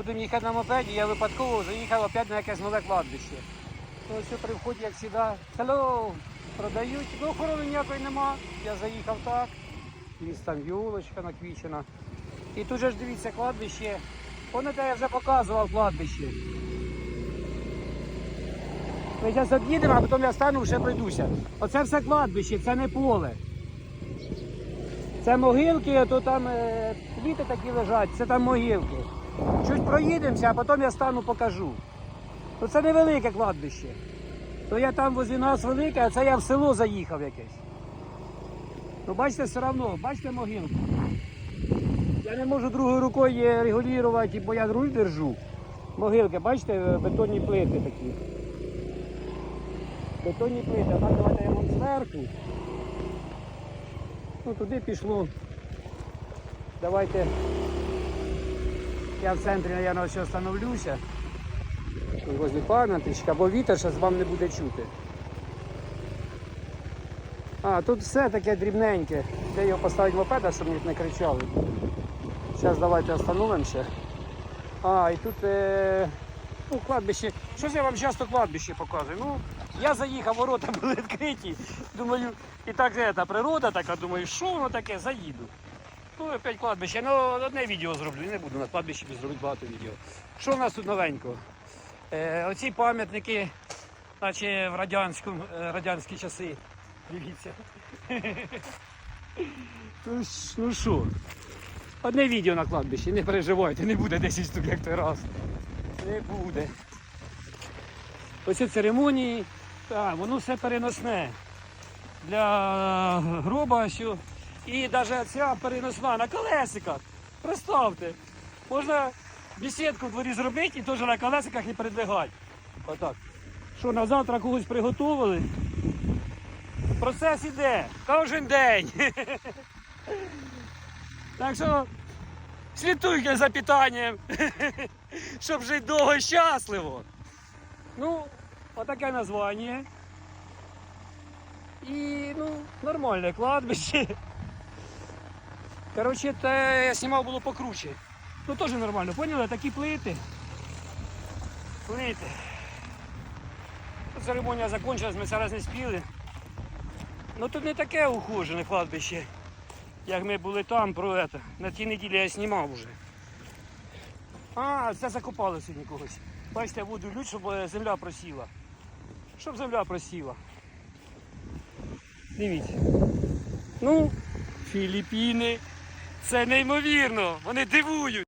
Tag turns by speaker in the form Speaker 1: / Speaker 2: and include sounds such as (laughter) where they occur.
Speaker 1: будемо їхати на мопеді, я випадково заїхав опять на якесь нове кладбище. То все при вході, як завжди, hello, продають. Ну, охорони ніякої нема. Я заїхав так. Ліс там юлочка наквічена. І тут же ж дивіться кладбище. Пам'ятаєте, я вже показував кладбище. Ми зараз об'їдемо, а потім я стану ще пройдуся. Оце все кладбище, це не поле. Це могилки, а то там е, квіти такі лежать, це там могилки. Чуть проїдемося, а потім я стану покажу. То це невелике кладбище. То я там возле нас велике, а це я в село заїхав якесь. Ну бачите, все одно, бачите могилку. Я не можу другою рукою регулювати, бо я руль держу. Могилки, бачите, е, бетонні плити такі. Бетонні плити, а так давайте я вам зверху. Ну туди пішло. Давайте я в центрі, наверное, ще остановлюся. Возле пам'ятничка, бо вітер зараз вам не буде чути. А, тут все таке дрібненьке. Де його поставити мопеда, щоб ніхто не кричали. Зараз давайте остановимося. А, і тут е, ну, кладбище. Щось я вам часто кладбище показую. Ну, я заїхав, ворота (laughs) були відкриті. Думаю, і так е, та природа така, думаю, що воно таке, заїду. Ну, опять кладбище. Ну, одне відео зроблю, не буду на кладбищі зробити багато відео. Що в нас тут новенького? Е, оці пам'ятники, наче в радянському, е, радянські часи. Дивіться. (laughs) Ну Ну що? Одне відео на кладбищі, не переживайте, не буде 10 штук, як той раз. Не буде. Оці церемонії, так, воно все переносне. Для гроба що. І навіть ця переносна на колесиках. Представте, можна бесідку в дворі зробити і теж на колесиках і передвигати. Отак. Що на завтра когось приготували? Процес іде кожен день. (laughs) Так що слідуйте за питанням, (laughs) щоб жити довго і щасливо. Ну, отаке названня. І ну, нормальне кладбище. Коротше, те я знімав було покруче. Ну теж нормально, поняли? Такі плити. Плити. Церемонія закончилась, ми зараз не спіли. Ну тут не таке ухожене кладбище, як ми були там про це. На тій неділі я знімав вже. А, це закопали сьогодні когось. Бачите, воду лють, щоб е, земля просіла. Щоб земля просіла. Дивіться. Ну, Філіппіни. Це неймовірно. Вони дивують.